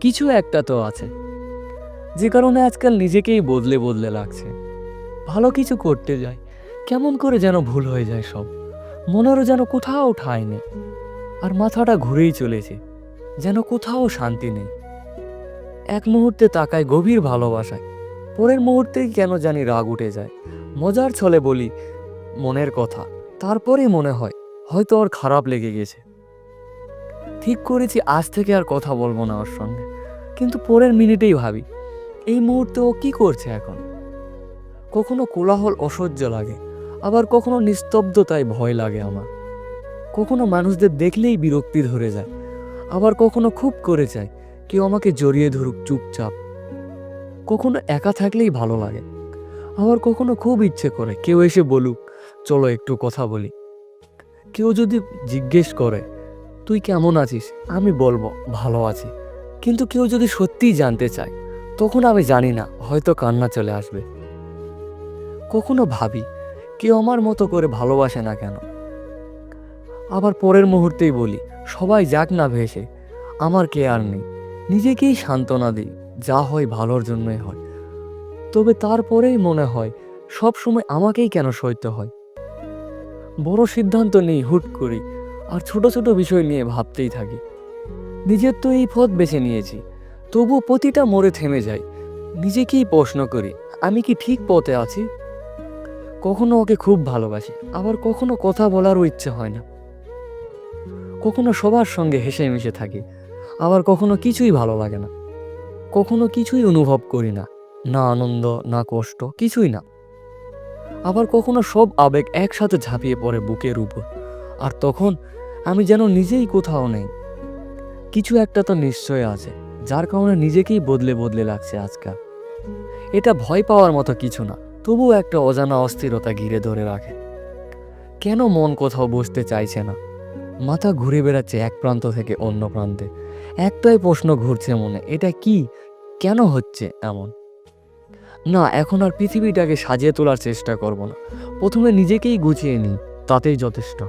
কিছু একটা তো আছে। যে কারণে আজকাল নিজেকেই বদলে বদলে লাগছে। ভালো কিছু করতে যায় কেমন করে যেন ভুল হয়ে যায় সব। মনেরও যেন কোথাও ঠাঁই নেই। আর মাথাটা ঘুরেই চলেছে, যেন কোথাও শান্তি নেই। এক মুহূর্তে তাকায় গভীর ভালোবাসায়, পরের মুহূর্তেই কেন জানি রাগ উঠে যায়। মজার ছলে বলি, মনের কথা, তারপরেই মনে হয়, হয়তো ওর খারাপ লেগে গেছে। ঠিক করেছি, আজ থেকে আর কথা বলব না ওর সঙ্গে। কিন্তু পরের মিনিটেই ভাবি, এই মুহূর্তে ও কি করছে এখন? কখনো কোলাহল অসহ্য লাগে, আবার কখনো নিস্তব্ধতায় ভয় লাগে আমার। কখনো মানুষদের দেখলেই বিরক্তি ধরে যায়, আবার কখনো খুব করে চায়, কেউ আমাকে জড়িয়ে ধরুক চুপচাপ। কখনো একা থাকলেই ভালো লাগে, আবার কখনো খুব ইচ্ছে করে, কেউ এসে বলুক, চলো একটু কথা বলি। কেউ যদি জিজ্ঞেস করে তুই কেমন আছিস? আমি বলব, ভালো আছি। কিন্তু কেউ যদি সত্যিই জানতে চায়, তখন আমি জানি না, হয়তো কান্না চলে আসবে। কখনো ভাবি, কেউ আমার মতো করে ভালোবাসে না কেন? আবার পরের মুহূর্তেই বলি, সবাই যাক না ভেসে, আমার কে আর নেই। নিজেকেই সান্ত্বনা দিই, যা হয় ভালোর জন্যই হয়। তবে তারপরেই মনে হয় সব সময় আমাকেই কেন সইতে হয়? বড় সিদ্ধান্ত নেই, হুট করি আর ছোট ছোট বিষয় নিয়ে ভাবতেই থাকি। নিজের তো এই পথ বেছে নিয়েছি তবু প্রতিটা মোড়ে থেমে যাই। নিজেকেই প্রশ্ন করি, আমি কি ঠিক পথে আছি? কখনো ওকে খুব ভালোবাসি, আবার কখনো কথা বলারও ইচ্ছে হয় না। কখনো সবার সঙ্গে হেসে মিশে থাকি, আবার কখনো কিছুই ভালো লাগে না। কখনো কিছুই অনুভব করি না না আনন্দ, না কষ্ট, কিছুই না। আবার কখনো সব আবেগ একসাথে ঝাঁপিয়ে পড়ে বুকের উপর, আর তখন আমি যেন নিজেই কোথাও নেই। কিছু একটা তো নিশ্চয় আছে, যার কারণে নিজেকেই বদলে বদলে লাগছে আজকাল। এটা ভয় পাওয়ার মতো কিছু না, তবুও একটা অজানা অস্থিরতা ঘিরে ধরে রাখে। কেন মন কোথাও বসতে চাইছে না? মাথা ঘুরে বেড়াচ্ছে এক প্রান্ত থেকে অন্য প্রান্তে। একটাই প্রশ্ন ঘুরছে মনে, এটা কি? কেন হচ্ছে এমন? না, এখন আর পৃথিবীটাকে সাজিয়ে তোলার চেষ্টা করব না। প্রথমে নিজেকেই গুছিয়ে নিই, তাতেই যথেষ্ট।